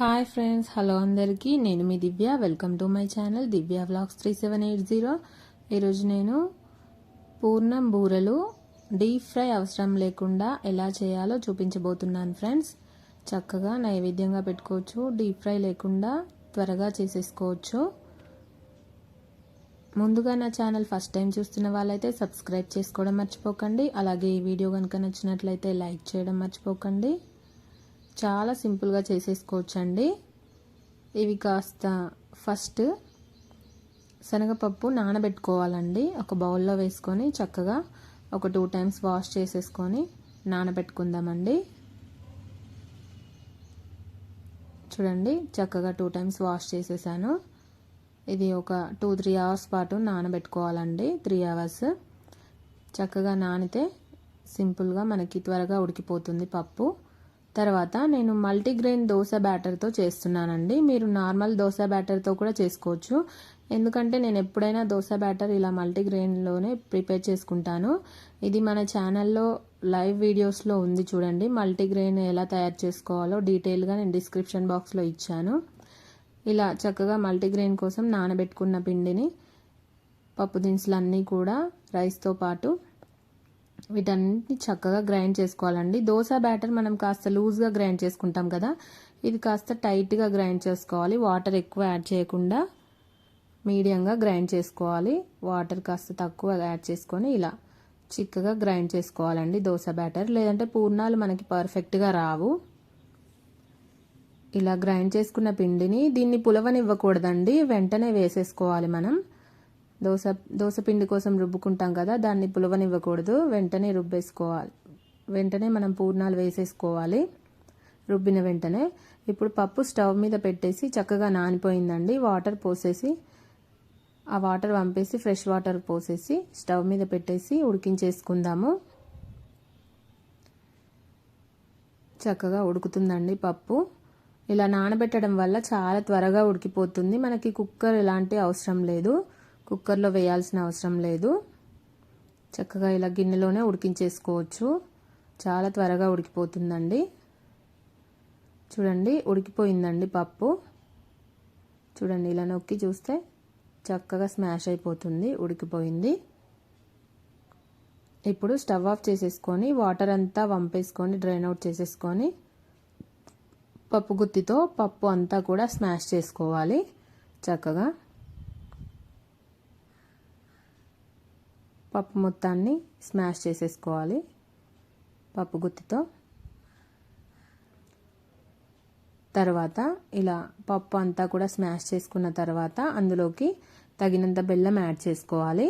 Hi friends hello అందరికీ. నేను మీ Divya. Welcome to my channel Divya vlogs three seven eight zero ఈరోజు నేను పూర్ణం బూరెలు డీప్ ఫ్రై అవసరం లేకుండా ఎలా చేయాలో చూపించబోతున్నాను ఫ్రెండ్స్ చక్కగా నైవేద్యంగా పెట్టుకోవచ్చు డీప్ ఫ్రై లేకుండా త్వరగా చేసేసుకోవచ్చు. ముందుగా నా ఛానల్ ఫస్ట్ టైం చూస్తున్న వాళ్ళైతే సబ్స్క్రైబ్ చేసుకోవడం మర్చిపోకండి. అలాగే ఈ వీడియో కనుక నచ్చినట్లయితే లైక్ చేయడం మర్చిపోకండి. చాలా సింపుల్గా చేసేసుకోవచ్చండి. ఇవి కాస్త ఫస్ట్ శనగపప్పు నానబెట్టుకోవాలండి. ఒక బౌల్లో వేసుకొని చక్కగా ఒక టూ టైమ్స్ వాష్ చేసేసుకొని నానబెట్టుకుందామండి. చూడండి చక్కగా టూ టైమ్స్ వాష్ చేసేసాను. ఇది ఒక టూ త్రీ అవర్స్ పాటు నానబెట్టుకోవాలండి త్రీ అవర్స్. చక్కగా నానితే సింపుల్గా మనకి త్వరగా ఉడికిపోతుంది పప్పు. తర్వాత నేను మల్టీగ్రెయిన్ దోశ బ్యాటర్తో చేస్తున్నానండి. మీరు నార్మల్ దోశ బ్యాటర్తో కూడా చేసుకోవచ్చు. ఎందుకంటే నేను ఎప్పుడైనా దోశ బ్యాటర్ ఇలా మల్టీగ్రెయిన్లోనే ప్రిపేర్ చేసుకుంటాను. ఇది మన ఛానల్లో లైవ్ వీడియోస్లో ఉంది చూడండి. మల్టీగ్రెయిన్ ఎలా తయారు చేసుకోవాలో డీటెయిల్గా నేను డిస్క్రిప్షన్ బాక్స్లో ఇచ్చాను. ఇలా చక్కగా మల్టీగ్రెయిన్ కోసం నానబెట్టుకున్న పిండిని పప్పు దినుసులు అన్నీ కూడా రైస్తో పాటు వీటన్నిటిని చక్కగా గ్రైండ్ చేసుకోవాలండి. దోశ బ్యాటర్ మనం కాస్త లూజ్గా గ్రైండ్ చేసుకుంటాం కదా. ఇది కాస్త టైట్గా గ్రైండ్ చేసుకోవాలి. వాటర్ ఎక్కువ యాడ్ చేయకుండా మీడియంగా గ్రైండ్ చేసుకోవాలి. వాటర్ కాస్త తక్కువ యాడ్ చేసుకొని ఇలా చిక్కగా గ్రైండ్ చేసుకోవాలండి దోశ బ్యాటర్. లేదంటే పూర్ణాలు మనకి పర్ఫెక్ట్గా రావు. ఇలా గ్రైండ్ చేసుకున్న పిండిని దీన్ని పులవనివ్వకూడదండి. వెంటనే వేసేసుకోవాలి మనం. దోశ దోశ పిండి కోసం రుబ్బుకుంటాం కదా దాన్ని పులవనివ్వకూడదు. వెంటనే రుబ్బేసుకోవాలి. వెంటనే మనం పూర్ణాలు వేసేసుకోవాలి. రుబ్బిన వెంటనే ఇప్పుడు పప్పు స్టవ్ మీద పెట్టేసి చక్కగా నానిపోయిందండి. వాటర్ పోసేసి ఆ వాటర్ పంపేసి ఫ్రెష్ వాటర్ పోసేసి స్టవ్ మీద పెట్టేసి ఉడికించేసుకుందాము. చక్కగా ఉడుకుతుందండి పప్పు. ఇలా నానబెట్టడం వల్ల చాలా త్వరగా ఉడికిపోతుంది. మనకి కుక్కర్ ఎలాంటి అవసరం లేదు. కుక్కర్లో వేయాల్సిన అవసరం లేదు. చక్కగా ఇలా గిన్నెలోనే ఉడికించేసుకోవచ్చు. చాలా త్వరగా ఉడికిపోతుందండి. చూడండి ఉడికిపోయిందండి పప్పు. చూడండి ఇలా నొక్కి చూస్తే చక్కగా స్మాష్ అయిపోతుంది ఉడికిపోయింది. ఇప్పుడు స్టవ్ ఆఫ్ చేసేసుకొని వాటర్ అంతా వంపేసుకొని డ్రైన్ అవుట్ చేసేసుకొని పప్పు గుత్తితో పప్పు అంతా కూడా స్మాష్ చేసుకోవాలి. చక్కగా పప్పు మొత్తాన్ని స్మాష్ చేసేసుకోవాలి. పప్పు గుత్తితో. తర్వాత ఇలా పప్పు అంతా కూడా స్మాష్ చేసుకున్న తర్వాత అందులోకి తగినంత బెల్లం యాడ్ చేసుకోవాలి.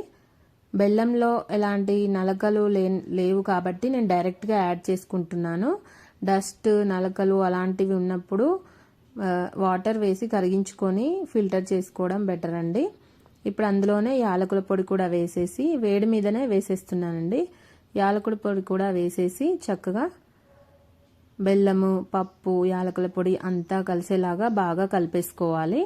బెల్లంలో ఎలాంటి నలకలు లే లేవు కాబట్టి నేను డైరెక్ట్గా యాడ్ చేసుకుంటున్నాను. డస్ట్ నలకలు అలాంటివి ఉన్నప్పుడు వాటర్ వేసి కరిగించుకొని ఫిల్టర్ చేసుకోవడం బెటర్ అండి ఇప్పుడు అందులోనే యాలకుల పొడి కూడా వేసేసి వేడి మీదనే వేసేస్తున్నానండి. యాలకుల పొడి కూడా వేసేసి చక్కగా బెల్లము పప్పు యాలకుల పొడి అంతా కలిసేలాగా బాగా కలిపేసుకోవాలి.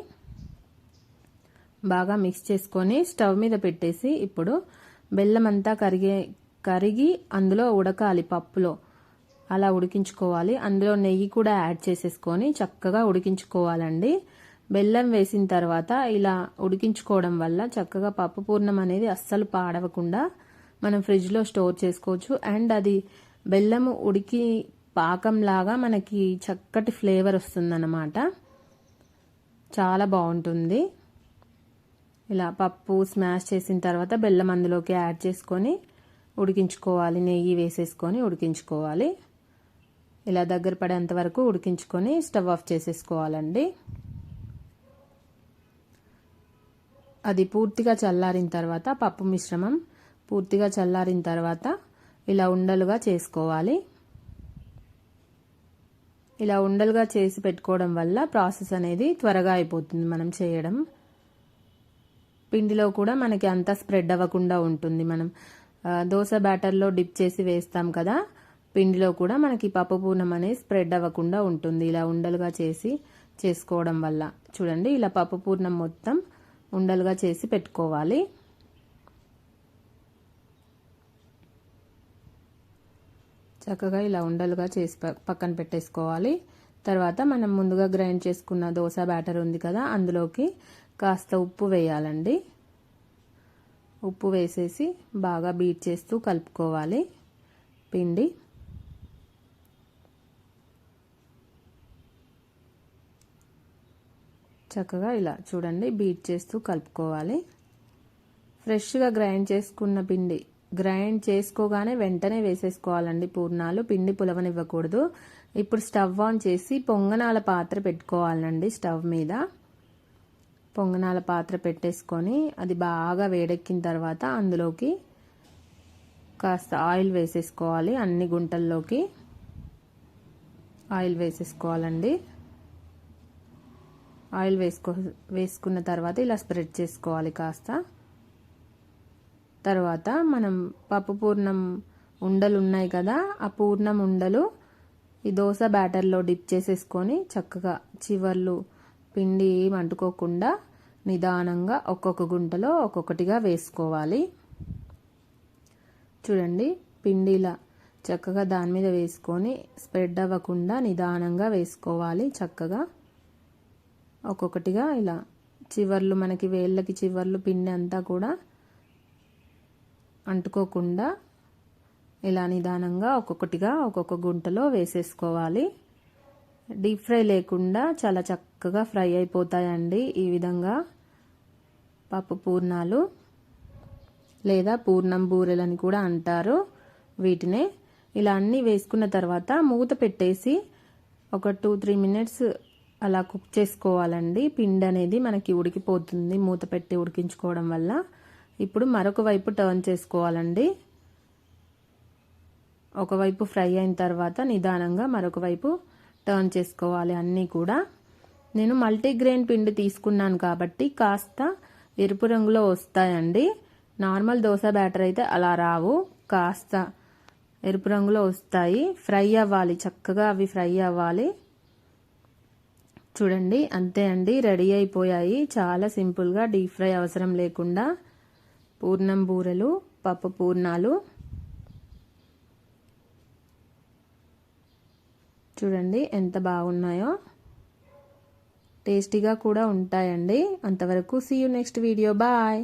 బాగా మిక్స్ చేసుకొని స్టవ్ మీద పెట్టేసి ఇప్పుడు బెల్లం అంతా కరిగే కరిగి అందులో ఉడకాలి పప్పులో. అలా ఉడికించుకోవాలి. అందులో నెయ్యి కూడా యాడ్ చేసేసుకొని చక్కగా ఉడికించుకోవాలండి. బెల్లం వేసిన తర్వాత ఇలా ఉడికించుకోవడం వల్ల చక్కగా పప్పు పూర్ణం అనేది అస్సలు పాడవకుండా మనం ఫ్రిడ్జ్లో స్టోర్ చేసుకోవచ్చు. అండ్ అది బెల్లము ఉడికి పాకంలాగా మనకి చక్కటి ఫ్లేవర్ వస్తుందన్నమాట. చాలా బాగుంటుంది. ఇలా పప్పు స్మాష్ చేసిన తర్వాత బెల్లం అందులోకి యాడ్ చేసుకొని ఉడికించుకోవాలి. నెయ్యి వేసేసుకొని ఉడికించుకోవాలి. ఇలా దగ్గర పడేంత వరకు ఉడికించుకొని స్టవ్ ఆఫ్ చేసేసుకోవాలండి. అది పూర్తిగా చల్లారిన తర్వాత పప్పు మిశ్రమం పూర్తిగా చల్లారిన తర్వాత ఇలా ఉండలుగా చేసుకోవాలి. ఇలా ఉండలుగా చేసి పెట్టుకోవడం వల్ల ప్రాసెస్ అనేది త్వరగా అయిపోతుంది మనం చేయడం. పిండిలో కూడా మనకి అంతా స్ప్రెడ్ అవ్వకుండా ఉంటుంది. మనం దోశ బ్యాటర్లో డిప్ చేసి వేస్తాం కదా పిండిలో కూడా మనకి పప్పు పూర్ణం అనేది స్ప్రెడ్ అవ్వకుండా ఉంటుంది ఇలా ఉండలుగా చేసి చేసుకోవడం వల్ల. చూడండి ఇలా పప్పు పూర్ణం మొత్తం ఉండలుగా చేసి పెట్టుకోవాలి. చక్కగా ఇలా ఉండలుగా చేసి పక్కన పెట్టేసుకోవాలి. తర్వాత మనం ముందుగా గ్రైండ్ చేసుకున్న దోశ బ్యాటర్ ఉంది కదా అందులోకి కాస్త ఉప్పు వేయాలండి. ఉప్పు వేసేసి బాగా బీట్ చేస్తూ కలుపుకోవాలి. పిండి చక్కగా ఇలా చూడండి బీట్ చేస్తూ కలుపుకోవాలి. ఫ్రెష్గా గ్రైండ్ చేసుకున్న పిండి. గ్రైండ్ చేసుకోగానే వెంటనే వేసేసుకోవాలండి పూర్ణాలు. పిండి పులవనివ్వకూడదు. ఇప్పుడు స్టవ్ ఆన్ చేసి పొంగనాల పాత్ర పెట్టుకోవాలండి స్టవ్ మీద. పొంగనాల పాత్ర పెట్టేసుకొని అది బాగా వేడెక్కిన తర్వాత అందులోకి కాస్త ఆయిల్ వేసేసుకోవాలి అన్ని గుంటల్లోకి. ఆయిల్ వేసేసుకోవాలండి. ఆయిల్ వేసుకో వేసుకున్న తర్వాత ఇలా స్ప్రెడ్ చేసుకోవాలి కాస్త. తర్వాత మనం పప్పు పూర్ణం ఉండలు ఉన్నాయి కదా ఆ పూర్ణం ఉండలు ఈ దోశ బ్యాటర్లో డిప్ చేసేసుకొని చక్కగా చివర్లు పిండి ఏం అంటుకోకుండా నిదానంగా ఒక్కొక్క గుంటలో ఒక్కొక్కటిగా వేసుకోవాలి. చూడండి పిండిలా చక్కగా దాని మీద వేసుకొని స్ప్రెడ్ అవ్వకుండా నిదానంగా వేసుకోవాలి చక్కగా. ఒక్కొక్కటిగా ఇలా చివర్లు మనకి వేళ్ళకి చివర్లు పిండి అంతా కూడా అంటుకోకుండా ఇలా నిదానంగా ఒక్కొక్కటిగా ఒక్కొక్క గుంటలో వేసేసుకోవాలి. డీప్ ఫ్రై లేకుండా చాలా చక్కగా ఫ్రై అయిపోతాయండి ఈ విధంగా పప్పు పూర్ణాలు లేదా పూర్ణం బూరెలని కూడా అంటారు వీటినే. ఇలా అన్నీ వేసుకున్న తర్వాత మూత పెట్టేసి ఒక టూ త్రీ మినిట్స్ అలా కుక్ చేసుకోవాలండి. పిండి అనేది మనకి ఉడికిపోతుంది. మూత పెట్టి ఉడికించుకోవడం వల్ల. ఇప్పుడు మరొక వైపు టర్న్ చేసుకోవాలండి. ఒకవైపు ఫ్రై అయిన తర్వాత నిదానంగా మరొక వైపు టర్న్ చేసుకోవాలి అన్నీ కూడా. నేను మల్టీగ్రెయిన్ పిండి తీసుకున్నాను కాబట్టి కాస్త ఎరుపు రంగులో వస్తాయండి. నార్మల్ దోశ బ్యాటర్ అయితే అలా రావు. కాస్త ఎరుపు రంగులో వస్తాయి. ఫ్రై అవ్వాలి. చక్కగా అవి ఫ్రై అవ్వాలి. చూడండి అంతే అండి రెడీ అయిపోయాయి. చాలా సింపుల్గా డీప్ ఫ్రై అవసరం లేకుండా. పూర్ణం బూరెలు పప్పు పూర్ణాలు. చూడండి ఎంత బాగున్నాయో. టేస్టీగా కూడా ఉంటాయండి. అంతవరకు see you next video bye